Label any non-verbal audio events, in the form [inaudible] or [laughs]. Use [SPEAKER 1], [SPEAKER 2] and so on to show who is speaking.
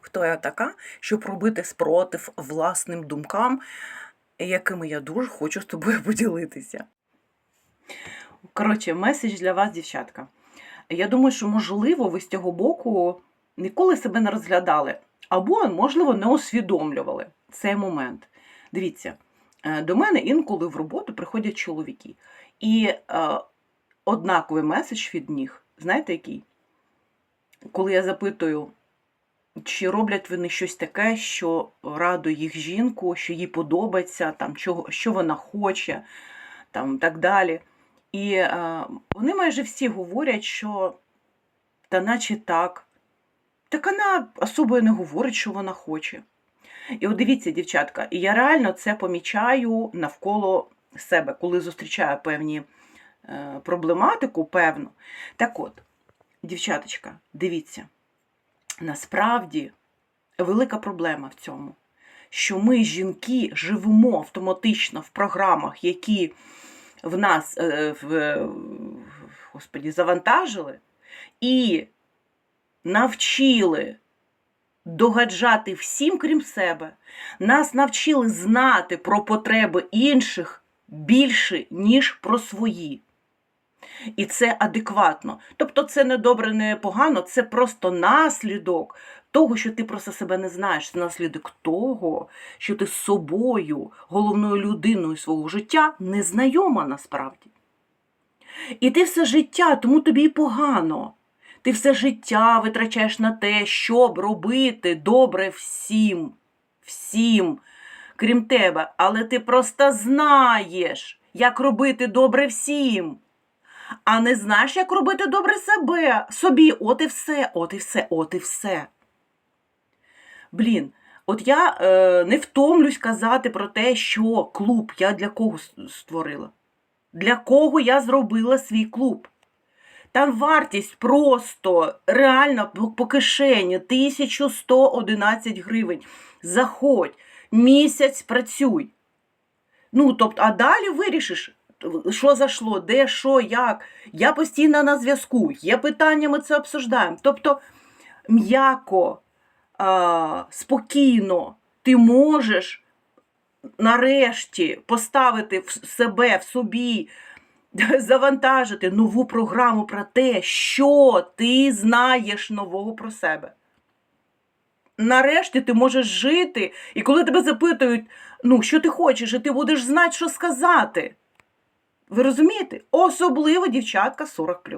[SPEAKER 1] хто я така, щоб робити спротив власним думкам, якими я дуже хочу з тобою [laughs] поділитися. Коротше, меседж для вас, дівчатка. Я думаю, що, можливо, ви з цього боку ніколи себе не розглядали, або, можливо, не усвідомлювали цей момент. Дивіться, е, до мене інколи в роботу приходять чоловіки. І е, однаковий меседж від них, знаєте який? Коли я запитую, чи роблять вони щось таке, що радує їх жінку, що їй подобається, там, чого, що вона хоче, там, так далі. І е, вони майже всі говорять, що та наче так. Так вона особою не говорить, що вона хоче. І от дивіться, дівчатка, я реально це помічаю навколо себе, коли зустрічаю певні е, проблематику, певну. Так от, дівчаточка, дивіться, насправді велика проблема в цьому, що ми, жінки, живемо автоматично в програмах, які в нас е, в, господі, завантажили, і навчили догаджати всім, крім себе. Нас навчили знати про потреби інших більше, ніж про свої. І це адекватно. Тобто це не добре, не погано, це просто наслідок того, що ти просто себе не знаєш. Це наслідок того, що ти з собою, головною людиною свого життя, не знайома насправді. І ти все життя, тому тобі і погано. Ти все життя витрачаєш на те, щоб робити добре всім, всім, крім тебе. Але ти просто знаєш, як робити добре всім. А не знаєш, як робити добре себе, собі. От і все, от і все, от і все. Блін, от я е, не втомлюсь казати про те, що клуб я для кого створила. Для кого я зробила свій клуб. Там вартість просто реально по- кишені 1111 гривень. Заходь, місяць працюй. Ну, тобто, а далі вирішиш, що зайшло, де, що, як. Я постійно на зв'язку, є питання, ми це обсуждаємо. Тобто, м'яко, спокійно ти можеш нарешті поставити в себе, в собі, [laughs] завантажити нову програму про те, що ти знаєш нового про себе. Нарешті ти можеш жити, і коли тебе запитують, ну, що ти хочеш, і ти будеш знати, що сказати. Ви розумієте? Особливо дівчатка 40.